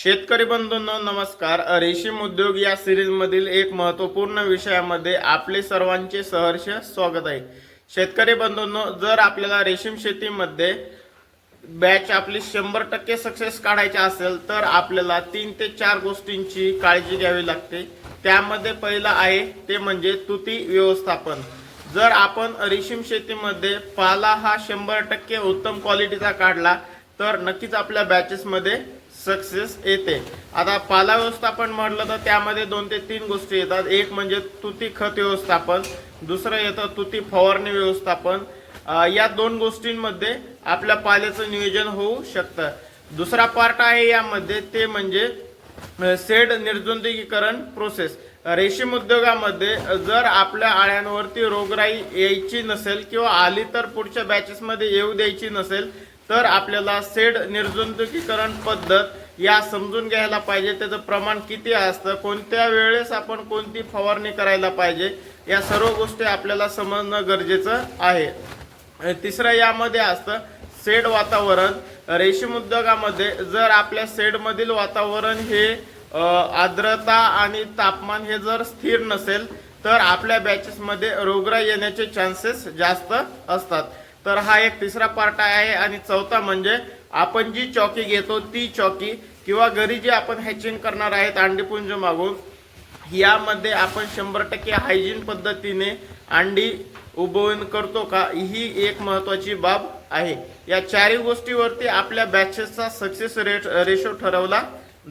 शेतकरी बंधूंनो नमस्कार. रेशीम उद्योग या सिरीजमधील एक महत्त्वपूर्ण विषयामध्ये आपले सर्वांचे सहर्ष स्वागत आहे. शेतकरी बंधूंनो जर आपल्याला रेशीम शेतीमध्ये बॅच आपली शंभर टक्के सक्सेस काढायची असेल तर आपल्याला तीन ते चार गोष्टींची काळजी घ्यावी लागते. त्यामध्ये पहिलं आहे ते म्हणजे तुती व्यवस्थापन. जर आपण रेशीम शेतीमध्ये पाला हा शंभर टक्के उत्तम क्वालिटीचा काढला तर नक्कीच आपल्या बॅचेसमध्ये सक्सेस येते. आता पाला व्यवस्थापन म्हटलं तर त्यामध्ये दोन ते तीन गोष्टी येतात. एक म्हणजे तुती खत व्यवस्थापन दुसरं येतं तुती फवारणी व्यवस्थापन. या दोन गोष्टींमध्ये आपल्या पाल्याचं नियोजन होऊ शकतं. दुसरा पार्ट आहे यामध्ये ते म्हणजे सेड निर्जंतुकीकरण प्रोसेस रेशीम उद्योगामध्ये जर आपल्या आळ्यांवरती रोगराई यायची नसेल किंवा आली तर पुढच्या बॅचेसमध्ये येऊ द्यायची नसेल तर आपल्याला सेड निर्जंतुकीकरण पद्धत या समजून घ्यायला पाहिजे. त्याचं प्रमाण किती असतं? कोणत्या वेळेस आपण कोणती फवारणी करायला पाहिजे? या सर्व गोष्टी आपल्याला समजणं गरजेचं आहे. तिसरं यामध्ये असतं सेड वातावरण. रेशीम उद्योगामध्ये जर आपल्या सेडमधील वातावरण हे आर्द्रता आणि तापमान हे जर स्थिर नसेल तर आपल्या बॅचेसमध्ये रोगराई येण्याचे चान्सेस जास्त असतात. तर हा एक तिसरा पार्ट आहे आणि चौथा म्हणजे आपण जी चौकी घेतो ती चौकी किंवा घरी जे आपण हॅचिंग करणार आहेत अंडीपुंज मागून यामध्ये आपण शंभर टक्के हायजीन पद्धतीने अंडी उभवून करतो का? ही एक महत्वाची बाब आहे. या चारही गोष्टीवरती आपल्या बॅचेसचा सक्सेस रेट रेशो ठरवला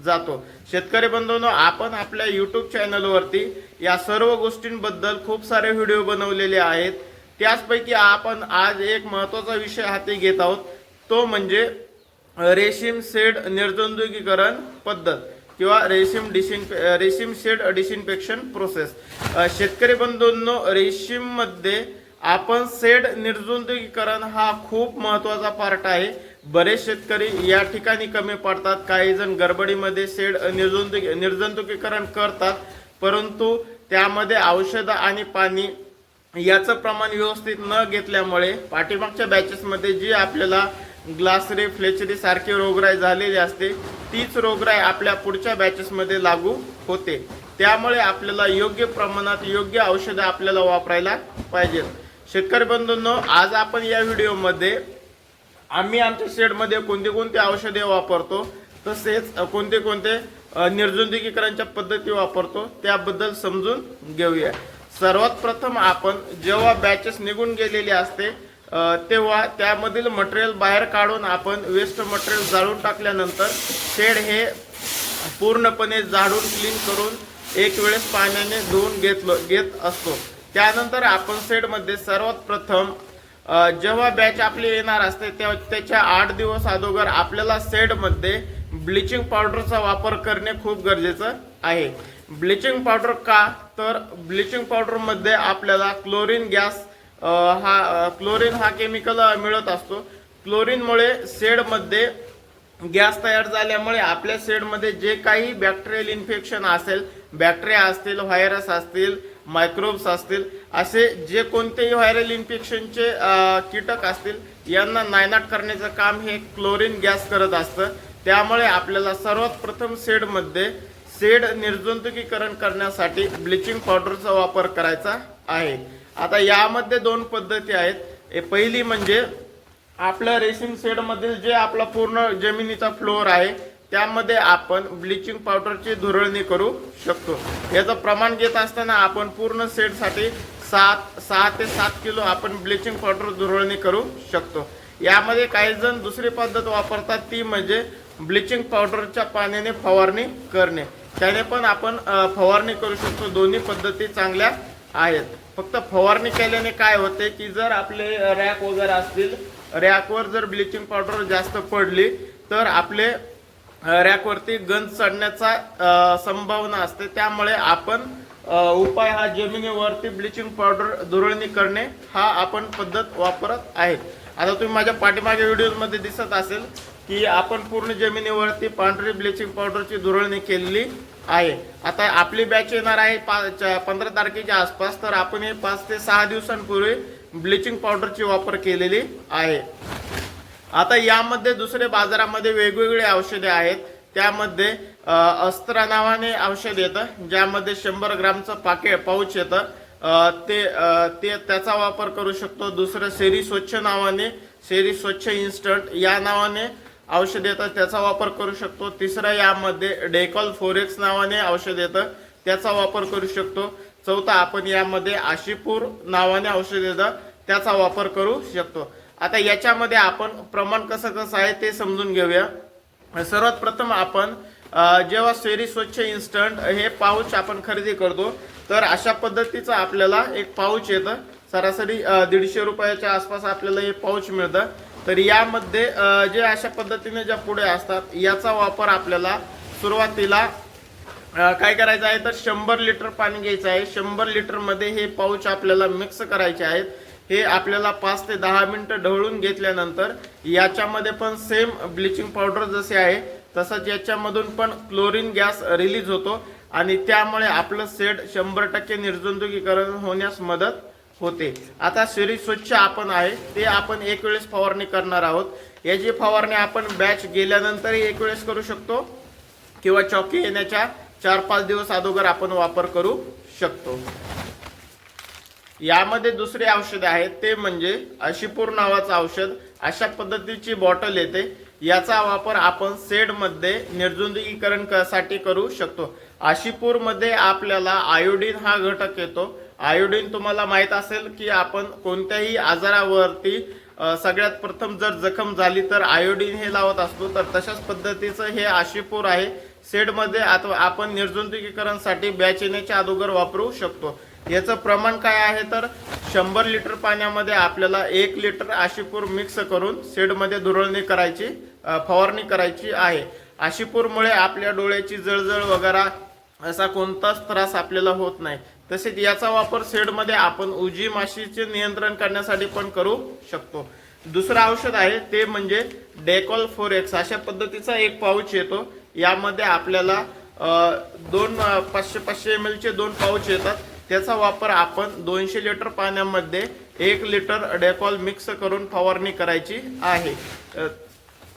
जातो. शेतकरी बंधूंनो आपण आपल्या यूट्यूब चॅनलवरती या सर्व गोष्टींबद्दल खूप सारे व्हिडिओ बनवलेले आहेत. त्याचपैकी आपण आज एक महत्त्वाचा विषय हाती घेत आहोत. तो म्हणजे रेशीम सेड निर्जंतुकीकरण पद्धत किंवा रेशीम डिशिन रेशीम शेड डिसिन्फेक्शन प्रोसेस. शेतकरी बंधूंनो रेशीममध्ये आपण सेड निर्जंतुकीकरण हा खूप महत्त्वाचा पार्ट आहे. बरेच शेतकरी या ठिकाणी कमी पडतात. काही जण गडबडीमध्ये सेड निर्जंतुकी निर्जंतुकीकरण करतात. परंतु त्यामध्ये औषधं आणि पाणी याचं प्रमाण व्यवस्थित न घेतल्यामुळे पाठीमागच्या बॅचेसमध्ये जी आपल्याला ग्लासरे फ्लेचरी सारखी रोगराई झालेली असते तीच रोगराई आपल्या पुढच्या बॅचेसमध्ये लागू होते. त्यामुळे आपल्याला योग्य प्रमाणात योग्य औषधं आपल्याला वापरायला पाहिजेत. शेतकरी बंधूंनो आज आपण या व्हिडिओमध्ये आम्ही आमच्या शेडमध्ये कोणती कोणती औषधे वापरतो तसेच कोणते कोणते निर्जंतुकीकरणच्या पद्धती वापरतो त्याबद्दल समजून घेऊया. सर्वात प्रथम आपण जेव्हा बॅचेस निघून गेलेली असते तेव्हा त्यामधील मटेरियल बाहेर काढून आपण वेस्ट मटेरियल जाळून टाकल्यानंतर शेड हे पूर्णपणे जाळून क्लीन करून एक वेळेस पाण्याने धुवून घेतलो घेत असतो. त्यानंतर आपण शेडमध्ये सर्वात प्रथम जेव्हा बॅच आपली येणार असते तेव्हा त्याच्या आठ दिवस अगोदर आपल्याला सेडमध्ये ब्लिचिंग पावडरचा वापर करणे खूप गरजेचं आहे. ब्लिचिंग पावडर का? तर ब्लिचिंग पावडरमध्ये आपल्याला क्लोरीन गॅस हा क्लोरीन हा केमिकल मिळत असतो. क्लोरीनमुळे सेडमध्ये गॅस तयार झाल्यामुळे आपल्या सेडमध्ये जे काही बॅक्टेरियल इन्फेक्शन असेल बॅक्टेरिया असतील व्हायरस असतील मायक्रोब्स असतील असे जे कोणतेही व्हायरल इन्फेक्शनचे कीटक असतील यांना नायनाट करण्याचं काम हे क्लोरीन गॅस करत असतं. त्यामुळे आपल्याला सर्वात प्रथम सेडमध्ये सेड निर्जंतुकीकरण करण्यासाठी ब्लिचिंग पावडरचा वापर करायचा आहे. आता यामध्ये दोन पद्धती आहेत. पहिली म्हणजे आपल्या रेशीम शेडमधील जे आपला पूर्ण जमिनीचा फ्लोअर आहे त्यामध्ये आपण ब्लिचिंग पावडरची धुरळणी करू शकतो. याचं प्रमाण घेत असताना आपण पूर्ण सेडसाठी सात सहा ते सात किलो आपण ब्लिचिंग पावडर धुरळणी करू शकतो. यामध्ये काही जण दुसरी पद्धत वापरतात ती म्हणजे ब्लिचिंग पावडरच्या पाण्याने फवारणी करणे. त्याने पण आपण फवारणी करू शकतो. दोन्ही पद्धती चांगल्या आहेत. फक्त फवारणी केल्याने काय होते की जर आपले रॅक वगैरे असतील रॅकवर जर ब्लिचिंग पावडर जास्त पडली तर आपले रॅकवरती गंज चढण्याचा संभावना असते. त्यामुळे आपण उपाय हा जमिनीवरती ब्लिचिंग पावडर धुरळणी करणे हा आपण पद्धत वापरत आहेत आता तुम्ही माझ्या पाठीमागे व्हिडिओमध्ये दिसत असेल की आपण पूर्ण जमिनीवरती पांढरी ब्लिचिंग पावडरची धुरळणी केलेली आहे. आता आपली बॅच येणार आहे पा पंधरा तारखेच्या आसपास तर आपण हे पाच ते सहा दिवसांपूर्वी ब्लिचिंग पावडरची वापर केलेली आहे. आता यामध्ये दुसरे बाजारामध्ये वेगवेगळे औषधे आहेत. त्यामध्ये अस्त्र अस्त्रा नावाने औषध येतं ज्यामध्ये शंभर ग्रामचं पाके पाऊच येतं. ते ते त्याचा वापर करू शकतो. दुसरं सेरी स्वच्छ नावाने सेरी स्वच्छ इन्स्टंट या नावाने औषध येतं त्याचा वापर करू शकतो. तिसरं यामध्ये डेकॉल फोरेक्स नावाने औषध येतं त्याचा वापर करू शकतो. चौथा आपण यामध्ये आशीपूर नावाने औषध येतं त्याचा वापर करू शकतो. आता याच्यामध्ये आपण प्रमाण कसं कसं आहे ते समजून घेऊया. सर्वात प्रथम आपण जेव्हा सेरी स्वच्छ इन्स्टंट हे पाऊच आपण खरेदी करतो तर अशा पद्धतीचं आपल्याला एक पाऊच येतं. सरासरी दीडशे रुपयाच्या आसपास आपल्याला हे पाऊच मिळतं. तर यामध्ये जे अशा पद्धतीने ज्या पुढे असतात याचा वापर आपल्याला सुरुवातीला काय करायचं आहे तर शंभर लिटर पाणी घ्यायचं आहे. शंभर लिटरमध्ये हे पाऊच आपल्याला मिक्स करायचे आहेत. हे आपल्याला पाच ते दहा मिनटं ढवळून घेतल्यानंतर याच्यामध्ये पण सेम ब्लिचिंग पावडर जसे आहे तसंच याच्यामधून पण क्लोरीन गॅस रिलीज होतो. आणि त्यामुळे आपलं सेड शंभर टक्के निर्जंतुकीकरण होण्यास मदत होते. आता शरीर स्वच्छ आपण आहे ते आपण एक वेळेस फवारणी करणार आहोत. याची फवारणी आपण बॅच गेल्यानंतरही एक वेळेस करू शकतो किंवा चौकी येण्याच्या चार पाच दिवस अगोदर आपण वापर करू शकतो. यामध्ये दुसरे औषध आहे ते म्हणजे अशीपूर नावाचं औषध. अशा पद्धतीची बॉटल येते. याचा वापर आपण सेडमध्ये निर्जुंदगीकरण क- साठी करू शकतो? आशिपूरमध्ये आपल्याला आयोडीन हा घटक येतो. आयोडीन तुम्हाला माहीत असेल की आपण कोणत्याही आजारावरती सगळ्यात प्रथम जर जखम झाली तर आयोडीन हे लावत असतो. तर तशाच पद्धतीचं हे आशिपूर आहे. सेडमध्ये आता आपण निर्जंतुकीकरणसाठी बॅच येण्याच्या अगोदर वापरू शकतो. याचं प्रमाण काय आहे तर शंभर लिटर पाण्यामध्ये आपल्याला एक लिटर आशिपूर मिक्स करून सेडमध्ये दुरळणी करायची फवारणी करायची आहे. आशिपूरमुळे आपल्या डोळ्याची जळजळ वगैरे असा कोणताच त्रास आपल्याला होत नाही. तसेच याचा वापर सेडमध्ये आपण उजी माशीचे नियंत्रण करण्यासाठी पण करू शकतो. दुसरं औषध आहे ते म्हणजे डेकॉल फोर एक्स अशा पद्धतीचा एक पाऊच येतो. यामध्ये आपल्याला दोन पाचशे पाचशे एम एलचे दोन पाऊच येतात. त्याचा वापर आपण दोनशे लिटर पाण्यामध्ये एक लिटर डेकॉल मिक्स करून फवारणी करायची आहे.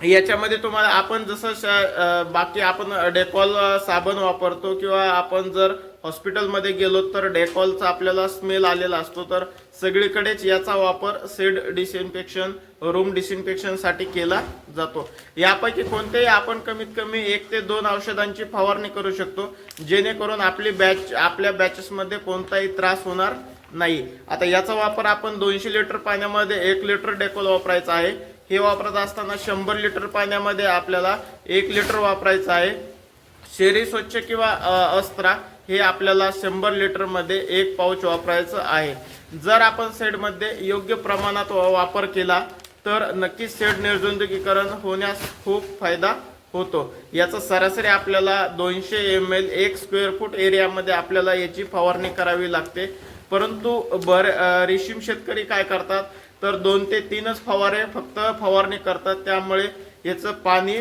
याच्यामध्ये तुम्हाला आपण जसं श- बाकी आपण डेकॉल साबण वापरतो किंवा आपण जर हॉस्पिटलमध्ये गेलो तर डेकॉलचा आपल्याला स्मेल आलेला असतो तर सगळीकडेच याचा वापर सेड डिसइन्फेक्शन रूम डिसइन्फेक्शनसाठी केला जातो. यापैकी कोणतेही आपण कमीत कमी एक ते दोन औषधांची फवारणी करू शकतो जेणेकरून आपली बॅच आपल्या बॅचेसमध्ये कोणताही त्रास होणार नाही. आता याचा वापर आपण दोनशे लिटर पाण्यामध्ये एक लिटर डेकॉल वापरायचा आहे. हे वापरत असताना शंभर लिटर पाण्यामध्ये आपल्याला एक लिटर वापरायचं आहे. शेरी स्वच्छ किंवा अस्त्रा हे आपल्याला शंभर लिटरमध्ये एक पाऊच वापरायचं आहे. जर आपण सेडमध्ये योग्य प्रमाणात वापर केला तर नक्कीच सेड निर्जंतुकीकरण होण्यास खूप फायदा होतो. याचा सरासरी आपल्याला दोनशे एम एल एक स्क्वेअर फूट एरियामध्ये आपल्याला याची फवारणी करावी लागते. परंतु बर रेशीम शेतकरी काय करतात? तर दोन ते तीनच फवारे फक्त फवारणी करतात. त्यामुळे याचं पाणी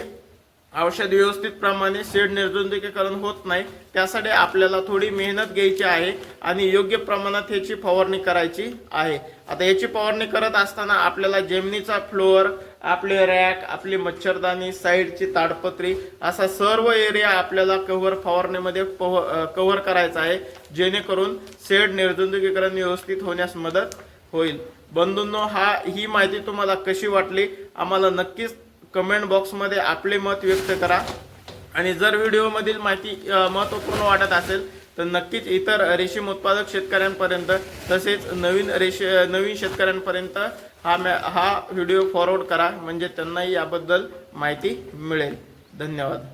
औषध व्यवस्थित प्रमाणे सेड निर्जंतुकीकरण होत नाही. त्यासाठी आपल्याला थोडी मेहनत घ्यायची आहे आणि योग्य प्रमाणात याची फवारणी करायची आहे. आता याची फवारणी करत असताना आपल्याला जमिनीचा फ्लोअर आपले रॅक आपली मच्छरदाणी साईडची ताडपत्री असा सर्व एरिया आपल्याला कव्हर फवारणीमध्ये पव कव्हर करायचा आहे. जेणेकरून सेड निर्जंतुकीकरण व्यवस्थित होण्यास मदत होईल. बंधूंनो हा ही माहिती तुम्हाला कशी वाटली? आम्हाला नक्कीच कमेंट बॉक्समध्ये आपले मत व्यक्त करा. आणि जर व्हिडिओमधील माहिती महत्त्वपूर्ण वाटत असेल तर नक्कीच इतर रेशीम उत्पादक शेतकऱ्यांपर्यंत तसेच नवीन रेश नवीन शेतकऱ्यांपर्यंत हा मॅ हा व्हिडिओ फॉरवर्ड करा. म्हणजे त्यांनाही याबद्दल माहिती मिळेल. धन्यवाद.